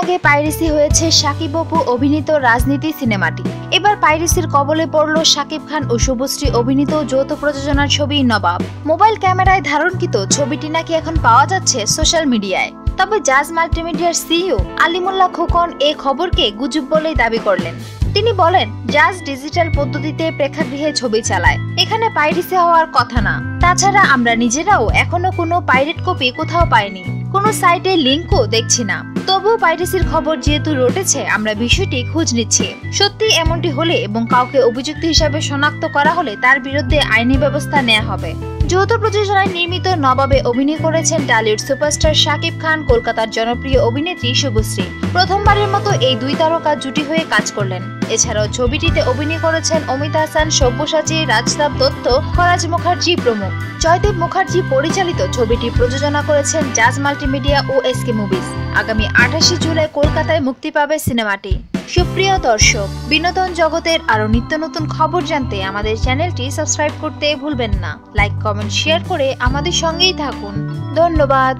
আগে পাইরেসি হয়েছে সাকিব অপু অভিনীত রাজনীতি সিনেমাটি। এবার পাইরেসির কবলে পড়ল সাকিব খান ও শুভশ্রী অভিনীত যৌথ প্রযোজনার ছবি নবাব। মোবাইল ক্যামেরায় ধারণকৃত ছবিটি নাকি এখন পাওয়া যাচ্ছে সোশ্যাল মিডিয়ায়। তবে জাজ মাল্টিমিডিয়ার সিইও আলিমুল্লাহ খোকন এ খবরকে গুজব বলেই দাবি করলেন। তিনি বলেন, জাজ ডিজিটাল পদ্ধতিতে প্রেক্ষাগৃহে ছবি চালায়। এখানে পাইরেসি হওয়ার কথা না। তাছাড়া আমরা নিজেরাও এখনও কোনো পাইরেট কপি কোথাও পাইনি। কোনো সাইটে লিঙ্কও দেখছি না। তবুও পাইরেসির খবর যেহেতু রটেছে, আমরা বিষয়টি খোঁজ নিচ্ছি। সত্যি এমনটি হলে এবং কাউকে অভিযুক্ত হিসাবে শনাক্ত করা হলে তার বিরুদ্ধে আইনি ব্যবস্থা নেওয়া হবে। যৌথ প্রযোজনায় নির্মিত নবাবে অভিনয় করেছেন টালিউড সুপারস্টার শাকিব খান, কলকাতার জনপ্রিয় অভিনেত্রী শুভশ্রী। প্রথমবারের মতো এই দুই তারকা জুটি হয়ে কাজ করলেন। এছাড়াও ছবিটিতে অভিনয় করেছেন অমিত হাসান, সব্যসাচী রাজতাব দত্ত, ফরাজ মুখার্জি প্রমুখ। জয়দেব মুখার্জি পরিচালিত ছবিটি প্রযোজনা করেছেন জাজ মাল্টিমিডিয়া ও এসকে মুভিজ। আগামী আঠাশে জুলাই কলকাতায় মুক্তি পাবে সিনেমাটি। সুপ্রিয় দর্শক, বিনোদন জগতের আরও নিত্য নতুন খবর জানতে আমাদের চ্যানেলটি সাবস্ক্রাইব করতে ভুলবেন না। লাইক, কমেন্ট, শেয়ার করে আমাদের সঙ্গেই থাকুন। ধন্যবাদ।